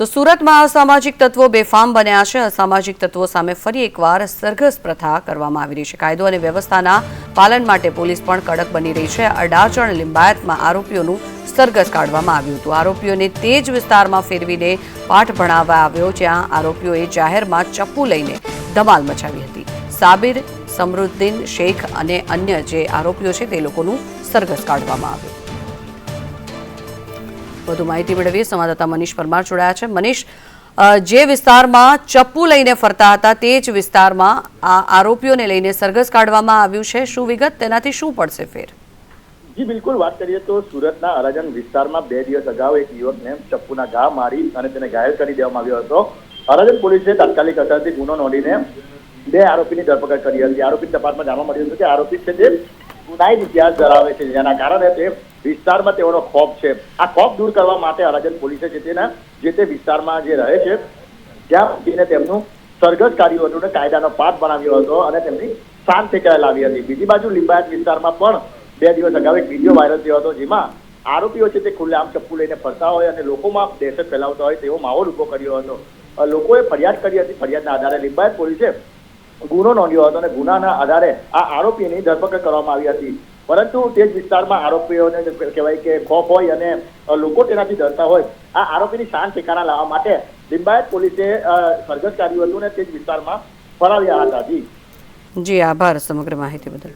તો સુરતમાં અસામાજિક તત્વો બેફામ બન્યા છે. અસામાજિક તત્વો સામે ફરી એકવાર સરઘસ પ્રથા કરવામાં આવી રહી છે. કાયદો અને વ્યવસ્થાના પાલન માટે પોલીસ પણ કડક બની રહી છે. અડાચણ લિંબાયતમાં આરોપીઓનું સરઘસ કાઢવામાં આવ્યું હતું. આરોપીઓને તે જ વિસ્તારમાં ફેરવીને પાઠ ભણાવવા આવ્યો, જ્યાં આરોપીઓએ જાહેરમાં ચપ્પુ લઈને ધમાલ મચાવી હતી. સાબિર, સમરુદ્દીન, શેખ અને અન્ય જે આરોપીઓ છે, તે લોકોનું સરઘસ કાઢવામાં આવ્યું. વધુ માહિતી મેળવીએ. સંવાદદાતા મનીષ પરમાર જોડાયા છે. મનીષ જે વિસ્તારમાં ચપ્પુ લઈને ફરતા હતા, તે જ વિસ્તારમાં આ આરોપીઓને લઈને સરઘસ કાઢવામાં આવ્યું છે. શું વિગત? તેનાથી શું પડશે ફેર? જી, બિલકુલ. વાત કરીએ તો સુરતના અરાજન વિસ્તારમાં બે દિવસ અગાઉ એક યુવકને ચપ્પુના ઘા મારી અને તેને ઘાયલ કરી દેવામાં આવ્યો હતો. અરાજન પોલીસે તાત્કાલિક અસરથી ગુનો નોંધીને બે આરોપીની ધરપકડ કરી હતી. આરોપી તપાસમાં જાણવા મળ્યું હતું કે આરોપી છે તે ગુનાહિત ઇતિહાસ ધરાવે છે. જેના કારણે તે વિસ્તારમાં તેઓનો ખોફ છે. આ ખોફ દૂર કરવા માટે અરાજન પોલીસે જે તેના, જે તે વિસ્તારમાં જે રહે છે, ત્યાં જઈને તેમનું કાઢ્યું હતું કાયદાનો પાઠ બનાવ્યો હતો અને તેમની શાંત ઠેકાણે લાવી હતી. બીજી બાજુ લિંબાયત વિસ્તારમાં પણ બે દિવસ અગાઉ એક વીડિયો વાયરલ થયો હતો જેમાં આરોપીઓ છે તે ખુલ્લેઆમ ચપ્પુ લઈને ફરતા હોય અને લોકોમાં દહેશત ફેલાવતા હોય તેવો માહોલ ઊભો કર્યો હતો. લોકોએ ફરિયાદ કરી હતી. ફરિયાદના આધારે લિંબાયત પોલીસે ગુનો નોંધ્યો હતો અને ગુનાના આધારે આ આરોપીની ધરપકડ કરવામાં આવી હતી. પરંતુ તે જ વિસ્તારમાં આરોપીઓને કહેવાય કે ખોફ હોય અને લોકો તેનાથી ડરતા હોય આ આરોપીની શાન ઠેકાણા લાવવા માટે લિંબાયત પોલીસે અ, કર્યું હતું અને તે જ વિસ્તારમાં ફરાવ્યા હતા. જી. જી આભાર સમગ્ર માહિતી બદલ.